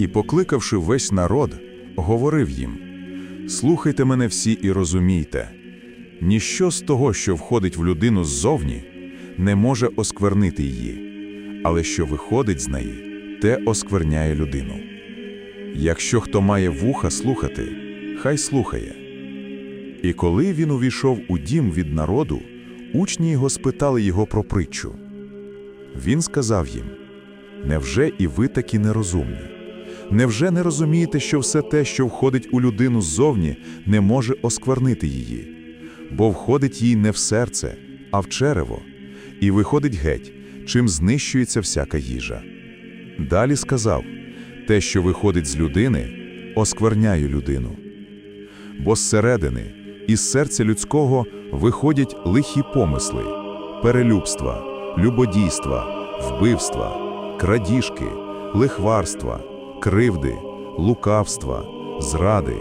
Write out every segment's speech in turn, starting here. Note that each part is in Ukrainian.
І, покликавши весь народ, говорив їм: Слухайте мене всі і розумійте, ніщо з того, що входить в людину ззовні, не може осквернити її, але що виходить з неї, те оскверняє людину. Якщо хто має вуха слухати, хай слухає. І коли він увійшов у дім від народу, учні його спитали його про притчу. Він сказав їм: Невже і ви такі нерозумні? Невже не розумієте, що все те, що входить у людину ззовні, не може осквернити її? Бо входить їй не в серце, а в черево, і виходить геть, чим знищується всяка їжа. Далі сказав: те, що виходить з людини, оскверняє людину. Бо зсередини, із серця людського виходять лихі помисли, перелюбства, любодійства, вбивства, крадіжки, лихварства, кривди, лукавства, зради,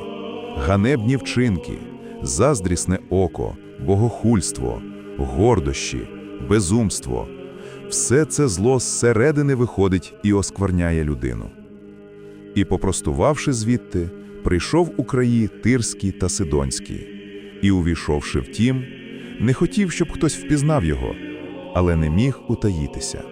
ганебні вчинки, заздрісне око, богохульство, гордощі, безумство. Все це зло зсередини виходить і оскверняє людину. І, попростувавши звідти, прийшов у краї Тирські та Сидонські, і, увійшовши в тім, не хотів, щоб хтось впізнав його, але не міг утаїтися.